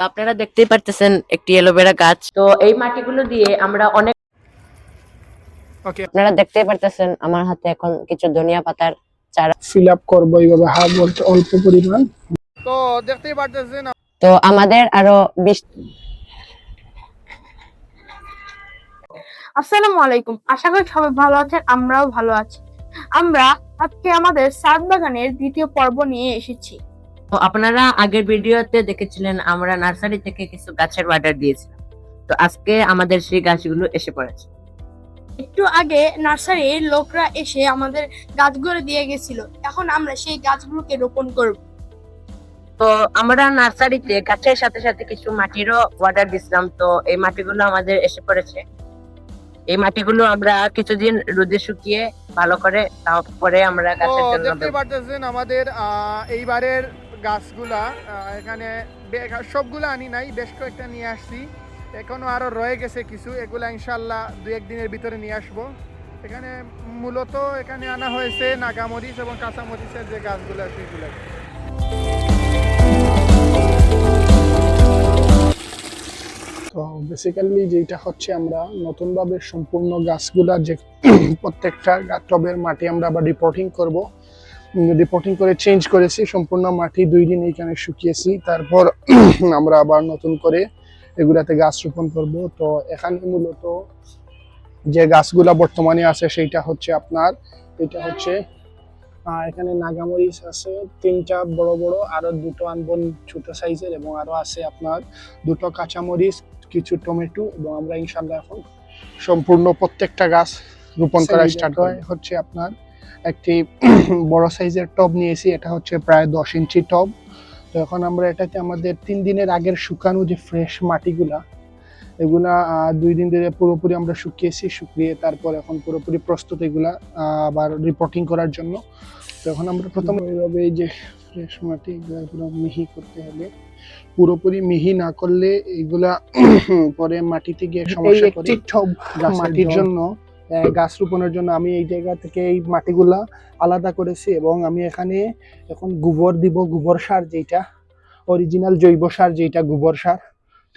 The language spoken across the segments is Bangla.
আপনারা দেখতেই পারতেছেন একটি এলোভেরা গাছ। তো এই মাটিগুলো দিয়ে আমরা অনেক ওকে আপনারা দেখতেই পারতেছেন আমার হাতে এখন কিছু ধনিয়া পাতার চারা। ফিল আপ করব এইভাবে হা বলতে অল্প পরিমাণ। তো দেখতেই পারতেছেন তো আমাদের আরও বিশ আসসালামু আলাইকুম। আশা করি সবাই ভালো আছেন আমরাও ভালো আছি। আমরা আজকে আমাদের সাত বাগানের দ্বিতীয় পর্ব নিয়ে এসেছি। তো আপনারা আগের ভিডিওতে দেখেছিলেন আমরা নার্সারি থেকে কিছু গাছের অর্ডার দিয়েছিলাম। তো আজকে আমাদের সেই গাছগুলো এসে পড়েছে। একটু আগে নার্সারির লোকরা এসে আমাদের গাছগুলো দিয়ে গেছিল। এখন আমরা সেই গাছগুলোকে রোপণ করব। তো আমরা নার্সারিতে গাছের সাথে সাথে কিছু মাটিরও অর্ডার দিছিলাম তো এই মাটিগুলো আমাদের এসে পড়েছে। এই মাটিগুলো আমরা কিছুদিন রোদে শুকিয়ে ভালো করে তারপরে আমরা গাছের জন্য দেখতে। পারতেছেন আমাদের আহ, এইবারের গাছগুলা এখানে সবগুলা আনি নাই, বেশ কয়েকটা নিয়ে আসছি। এখনও আরও রয়ে গেছে কিছু, এগুলা ইনশাল্লাহ দু একদিনের ভিতরে নিয়ে আসব। এখানে মূলত এখানে আনা হয়েছে নাগামরিচ এবং কাঁচামরিচের যে গাছগুলো, সেগুলো। তো বেসিক্যালি যেটা হচ্ছে আমরা নতুনভাবে সম্পূর্ণ গাছগুলা যে প্রত্যেকটা টবের মাটি আমরা আবার রিপোর্টিং করব। রিপোর্টিং করে চেঞ্জ করেছি সম্পূর্ণ মাটি দুই দিন এইখানে শুকিয়েছি। তারপর আমরা আবার নতুন করে এগুলাতে গাছ রোপণ করব। তো এখানে মূলত যে গাছগুলা বর্তমানে আছে সেইটা হচ্ছে আপনার এটা হচ্ছে এখানে নাগামরিচ আছে তিনটা বড় বড় আরও দুটো আনবন ছোট সাইজের এবং আরও আছে আপনার দুটো কাঁচামরিচ কিছু টমেটো এবং আমরা ইনশাল্লাহ এখন সম্পূর্ণ প্রত্যেকটা গাছ রোপণ করা স্টার্ট হয় হচ্ছে আপনার একটি বড় সাইজের টব নিয়েছি এটা হচ্ছে প্রায় দশ ইঞ্চি টব। তো এখন আমরা এটাতে আমাদের তিন দিনের আগের শুকানো যে ফ্রেশ মাটিগুলা এগুলা দুই দিন ধরে পুরোপুরি আমরা শুকিয়েছি শুকিয়ে তারপর এখন পুরোপুরি প্রস্তুত এগুলা আবার রিপোর্টিং করার জন্য। তো এখন আমরা প্রথমে এইভাবে এই যে ফ্রেশ মাটি এগুলা পুরো মিহি করতে হবে। পুরোপুরি মিহি না করলে এগুলা পরে মাটিতে গিয়ে সমস্যা করে মাটির জন্য গাছ রোপণের জন্য আমি এই জায়গা থেকে এই মাটিগুলা আলাদা করেছি এবং আমি এখানে এখন গোবর দিব, গোবর সার যেটা অরিজিনাল জৈব সার যেটা গোবর সার,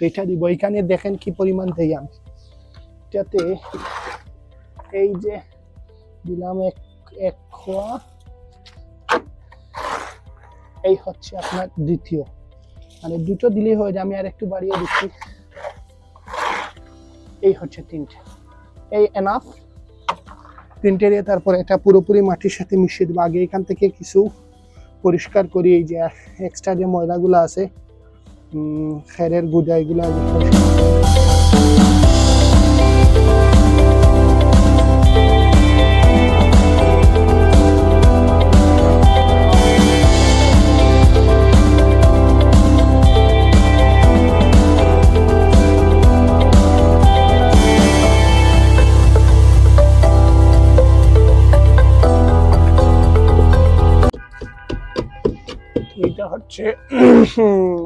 তো এটা দিব। এখানে দেখেন কি পরিমাণ দেই আমি। এটাতে এই যে দিলাম এক এক খোয়া। এই হচ্ছে আপনার দ্বিতীয়। মানে দুটো দিলেই হয়ে যায়। আমি আর একটু বাড়িয়ে দিচ্ছি। এই হচ্ছে তিনটে। এই এনাফ তিনটে দিয়ে তারপরে এটা পুরোপুরি মাটির সাথে মিশিয়ে দেবো। আগে এখান থেকে কিছু পরিষ্কার করি, এই যে এক্সট্রা যে ময়লাগুলো আছে খেরের গুদা এগুলো এইটা হচ্ছে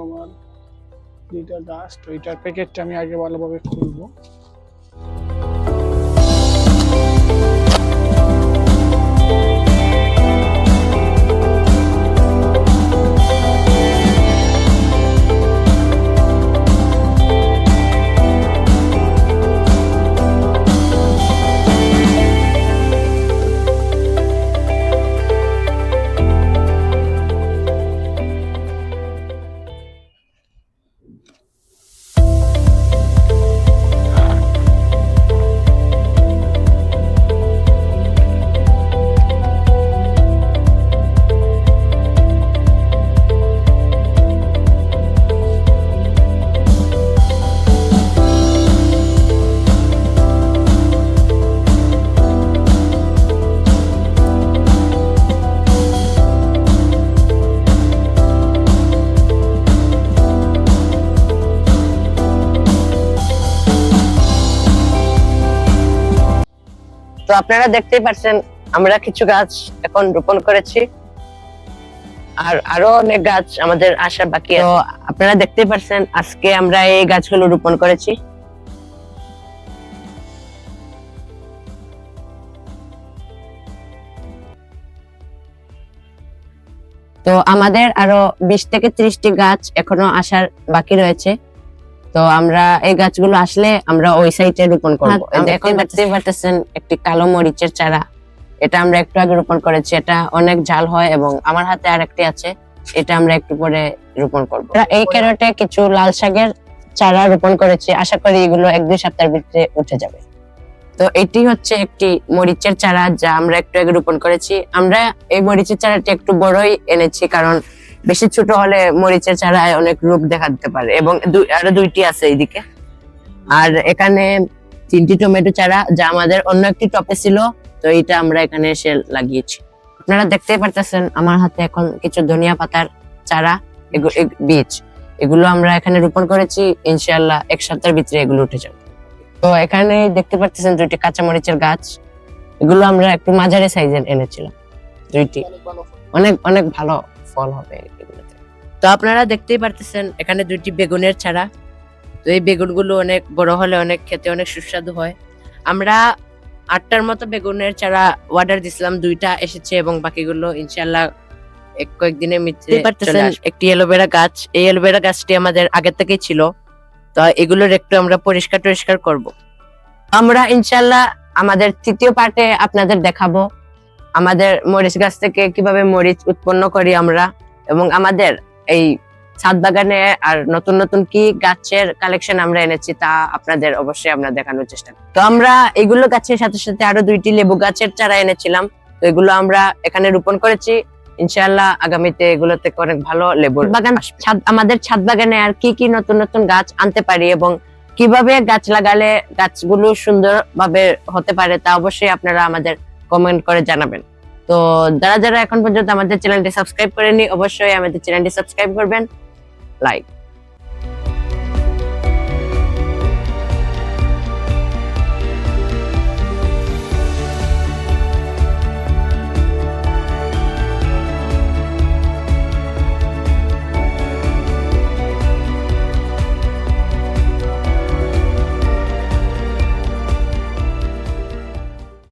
আমার যেটা গাছ তো এটার প্যাকেটটা আমি আগে ভালোভাবে খুলবো। তো আপনারা দেখতেই পাচ্ছেন আমরা কিছু গাছ এখন রোপণ করেছি। আর আরও অনেক গাছ আমাদের আসা বাকি আছে। তো আপনারা দেখতেই পাচ্ছেন আজকে আমরা এই গাছগুলো রোপণ করেছি। তো আমাদের আরও বিশ থেকে ত্রিশটি গাছ এখনও আসার বাকি রয়েছে। তো আমরা এই গাছগুলো আসলে আমরা ওই সাইটে রোপণ করব। হ্যাঁ, পাচ্ছেন একটি কালো মরিচের চারা। এটা আমরা একটু আগে রোপণ করেছি এটা অনেক ঝাল হয় এবং আমার হাতে আর একটি আছে এটা আমরা একটু পরে রোপণ করব। এই ক্যারটে কিছু লাল শাকের চারা রোপণ করেছি আশা করি এগুলো এক দুই সপ্তাহের ভিতরে উঠে যাবে। তো এটি হচ্ছে একটি মরিচের চারা যা আমরা একটু আগে রোপণ করেছি। আমরা এই মরিচের চারাটি একটু বড়ই এনেছি কারণ বেশি ছোট হলে মরিচের চারায় অনেক রোগ দেখা দিতে পারে। এবং আরও দুইটি আছে এইদিকে। আর এখানে তিনটি টমেটো চারা, যা আমাদের অন্য একটি টপে ছিল, তো এটা আমরা এখানে এসে লাগিয়েছি। আপনারা দেখতেই পারতেছেন, আমার হাতে এখন কিছু ধনিয়া পাতার চারা বীজ। এগুলো আমরা এখানে রোপণ করেছি, ইনশাআল্লাহ এক সপ্তাহের ভিতরে এগুলো উঠে যাবে। তো এখানে দেখতে পাচ্ছেন দুইটি কাঁচামরিচের গাছ। এগুলো আমরা একটু মাঝারি সাইজের এনেছিলাম, দুইটি। অনেক অনেক ভালো ফল হবে এগুলোতে। তো আপনারা দেখতেই পারতেছেন এখানে দুইটি বেগুনের চারা। তো এই বেগুনগুলো অনেক বড় হলে অনেক খেতে অনেক সুস্বাদু হয়। আমরা আটটার মতো বেগুনের চারা অর্ডার দিছিলাম দুইটা এসেছে এবং বাকিগুলো ইনশাল্লাহ এক কয়েকদিনের মধ্যে। একটি এলোভেরা গাছ। এই এলোভেরা গাছটি আমাদের আগে থেকেই ছিল। তো এগুলোর একটু আমরা পরিষ্কার টরিষ্কার করব। আমরা ইনশাল্লাহ আমাদের তৃতীয় পার্টে আপনাদের দেখাবো। আমাদের মরিচ গাছ থেকে কীভাবে মরিচ উৎপন্ন করি আমরা এবং আমাদের এই ছাদ বাগানে আর নতুন নতুন কি গাছের কালেকশন আমরা এনেছি তা আপনাদের অবশ্যই আমরা দেখানোর চেষ্টা করি। তো আমরা এগুলো গাছের সাথে সাথে আরও দুইটি লেবু গাছের চারা এনেছিলাম। তো এগুলো আমরা এখানে রোপণ করেছি। ইনশাআল্লাহ আগামীতে এগুলো থেকে অনেক ভালো লেবুর বাগান ছাদ আমাদের ছাদ বাগানে আর কি কি নতুন নতুন গাছ আনতে পারি এবং কীভাবে গাছ লাগালে গাছগুলো সুন্দরভাবে হতে পারে তা অবশ্যই আপনারা আমাদের কমেন্ট করে জানাবেন। তো যারা যারা এখন পর্যন্ত আমাদের চ্যানেলটি সাবস্ক্রাইব করেনি অবশ্যই আমাদের চ্যানেলটি সাবস্ক্রাইব করবেন। লাইক